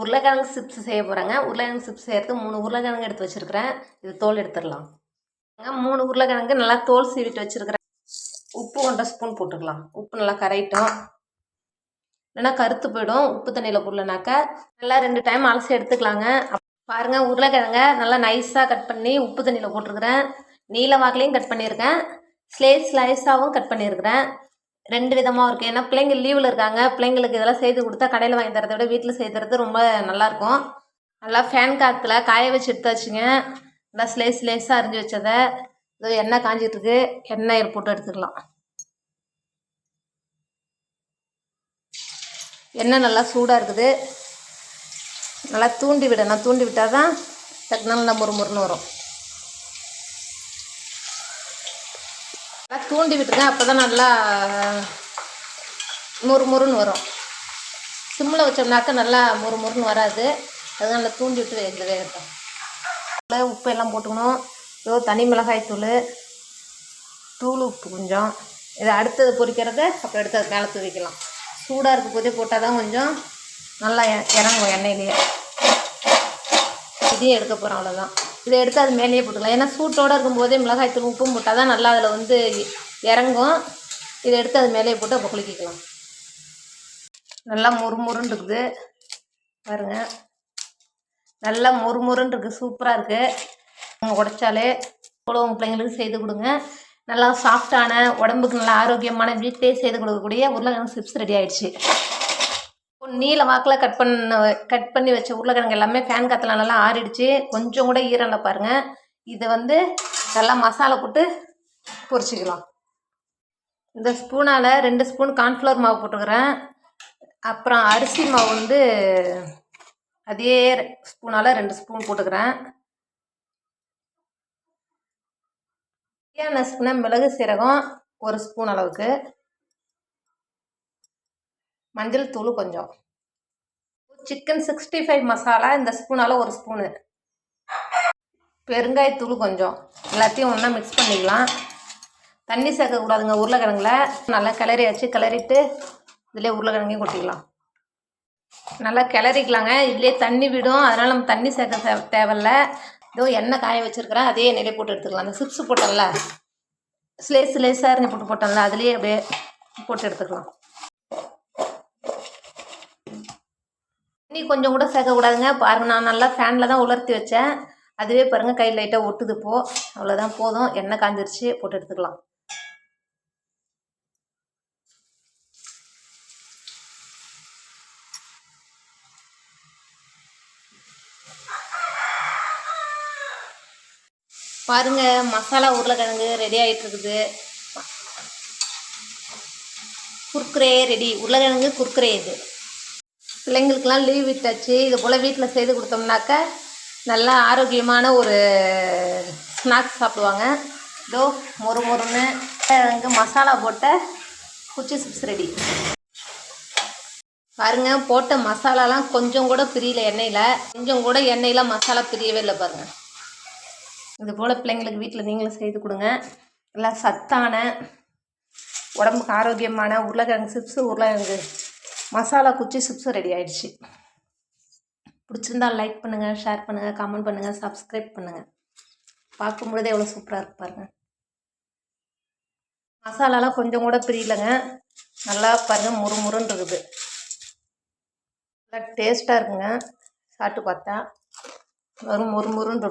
உருளைக்கிழங்கு சிப்ஸ் செய்ய போகிறேங்க உருளைக்கிழங்கு சிப்ஸ் செய்கிறது மூணு உருளைக்கிழங்கு எடுத்து வச்சுருக்கிறேன். இது தோல் எடுத்துடலாம். மூணு உருளைக்கிழங்கு நல்லா தோல் சீவிட்டு வச்சுருக்கிறேன். உப்பு ஒன்றரை ஸ்பூன் போட்டுக்கலாம். உப்பு நல்லா கரையிட்டோம். இல்லைன்னா கருத்து போயிடும். உப்பு தண்ணியில் போடலனாக்கா நல்லா ரெண்டு டைம் அலசி எடுத்துக்கலாங்க. பாருங்கள் பாருங்க உருளைக்கிழங்க நல்லா நைஸாக கட் பண்ணி உப்பு தண்ணியில் போட்டிருக்கிறேன். நீல வாக்குலையும் கட் பண்ணியிருக்கேன். ஸ்லேஸ் ஸ்லைஸாகவும் கட் பண்ணியிருக்கிறேன். ரெண்டு விதமாக இருக்குது ஏன்னா பிள்ளைங்க லீவில் இருக்காங்க. பிள்ளைங்களுக்கு இதெல்லாம் செய்து கொடுத்தா கடையில் வாங்கி தரதை விட வீட்டில் செய்து தரது ரொம்ப நல்லாயிருக்கும் நல்லா ஃபேன் காற்றுல காய வச்சு எடுத்தாச்சுங்க. நல்லா ஸ்லேஸ் ஸ்லேஸாக அரிஞ்சு வச்சதை. இது எண்ணெய் காஞ்சிட்ருக்கு. எண்ணெய் போட்டு எடுத்துக்கலாம். எண்ணெய் நல்லா சூடாக இருக்குது. நல்லா தூண்டி விடணும் தூண்டி விட்டால் தான் டக்குனு நல்லா முறுமுறுன்னு வரும். தூண்டி விட்டுருங்க அப்போ தான் நல்லா முறுமுறுன்னு வரும். சிம்மில் வச்சோம்னாக்கா நல்லா முறுமுறுன்னு வராது. அது நல்லா தூண்டி விட்டு வேக வேகட்டும். உப்பு எல்லாம் போட்டுக்கணும். இதோ தனி மிளகாய் தூள் தூள் உப்பு கொஞ்சம். இதை அடுத்தது பொரிக்கிறத அப்புறம் எடுத்து மேலே தூவிக்கலாம். சூடாக இருக்க போதே போட்டால் தான் கொஞ்சம் நல்லா இறங்கும் எண்ணெயிலேயே. இதையும் எடுக்க போகிறோம் அவ்வளோதான் இதை எடுத்து அது மேலேயே போட்டுக்கலாம். ஏன்னா சூட்டோடு இருக்கும்போதே மிளகாய் தூள் உப்பும் போட்டால் தான் நல்லா அதில் வந்து இறங்கும். இதை எடுத்து அது மேலேயே போட்டு அப்போ குளிக்கிக்கலாம் நல்லா முறுமுறுன்னு இருக்குது. பாருங்க. நல்லா முறுமுறுன்னு இருக்குது. சூப்பராக இருக்குது அவங்க உடைச்சாலே இவ்வளோ உங்கள் பிள்ளைங்களுக்கு செய்து கொடுங்க. நல்லா சாஃப்டான உடம்புக்கு நல்லா ஆரோக்கியமான வீட்டிலே செய்து கொடுக்கக்கூடிய உருளைக்கிழங்கு சிப்ஸ் ரெடி ஆகிடுச்சு நீல வாக்கில் கட் பண்ண கட் பண்ணி வச்ச உருளைக்கிழங்கு எல்லாமே ஃபேன் காற்றுல நல்லா ஆறிடுச்சு. கொஞ்சம் கூட ஈரம் இல்லை பாருங்கள் இதை வந்து நல்லா மசாலா போட்டு பொரிச்சிக்கலாம். இந்த ஸ்பூனால் ரெண்டு ஸ்பூன் கார்ன்ஃப்ளவர் மாவு போட்டுக்கிறேன். அப்புறம் அரிசி மாவு வந்து அதே ஸ்பூனால் ரெண்டு ஸ்பூன் போட்டுக்கிறேன். நசுக்குனா மிளகு சீரகம் ஒரு ஸ்பூன் அளவுக்கு. மஞ்சள் தூள் கொஞ்சம். சிக்கன் சிக்ஸ்டி ஃபைவ் மசாலா இந்த ஸ்பூனால் ஒரு ஸ்பூனு. பெருங்காயத்தூள் கொஞ்சம். எல்லாத்தையும் ஒன்றா மிக்ஸ் பண்ணிக்கலாம். தண்ணி சேர்க்கக்கூடாதுங்க உருளைக்கிழங்குல. நல்லா கிளறி வச்சு கிளறிட்டு இதிலே உருளைக்கிழங்கையும் கொட்டிக்கலாம். நல்லா கிளறிக்கலாங்க. இதுலேயே தண்ணி விடும். அதனால் நம்ம தண்ணி சேர்க்க தேவையில்ல. இதோ எண்ணெய் காய வச்சுருக்கிறேன். அதே எண்ணெயிலே போட்டு எடுத்துக்கலாம். அந்த சிப்ஸ் போட்டோம்ல ஸ்லேஸ் ஸ்லேஸாக இருந்து போட்டு போட்டோம்ல அதுலேயே அப்படியே போட்டு எடுத்துக்கலாம். தண்ணி கொஞ்சம் கூட சேர்க்கக்கூடாதுங்க. பாருங்கள் நான் நல்லா ஃபேனில் தான் உலர்த்தி வச்சேன். அதுவே பாருங்கள் கை லைட்டாக ஒட்டுது போ அவ்வளோதான் போதும். எண்ணெய் காஞ்சிருச்சு. போட்டு எடுத்துக்கலாம். பாருங்க மசாலா உருளைக்கிழங்கு ரெடி ஆகிட்டு இருக்குது. குர்க்குரே ரெடி உருளைக்கிழங்கு குர்க்குரே இது. பிள்ளைங்களுக்கெல்லாம் லீவ் விட்டாச்சு. இது போல் வீட்டில் செய்து கொடுத்தோம்னாக்கா நல்லா ஆரோக்கியமான ஒரு ஸ்நாக்ஸ் சாப்பிடுவாங்க. இதோ மொறு மொறுன்னு கிழங்கு மசாலா போட்ட குச்சி சிப்ஸ் ரெடி பாருங்க போட்ட மசாலாலாம் கொஞ்சம் கூட பிரியல எண்ணெயில். கொஞ்சம் கூட எண்ணெயில் மசாலா பிரியவே இல்லை பாருங்க. இது போல் பிள்ளைங்களுக்கு வீட்டில் நீங்களும் செய்து கொடுங்க. எல்லாம் சத்தான உடம்புக்கு ஆரோக்கியமான உருளைக்கிழங்கு சிப்ஸு உருளைக்கிழங்கு மசாலா குச்சி சிப்ஸும் ரெடி ஆயிடுச்சு. பிடிச்சிருந்தா லைக் பண்ணுங்கள் ஷேர் பண்ணுங்கள் கமெண்ட் பண்ணுங்கள் சப்ஸ்கிரைப் பண்ணுங்கள் பார்க்கும்பொழுதே எவ்வளோ சூப்பராக இருக்கு பாருங்கள் மசாலாலாம் கொஞ்சம் கூட பிரியலைங்க. நல்லா பாருங்கள் முறு முறுன்னு இருக்குது. நல்லா டேஸ்ட்டாக இருக்குங்க. சாப்பிட்டு பார்த்தா. வரும் முறு முறுன்னு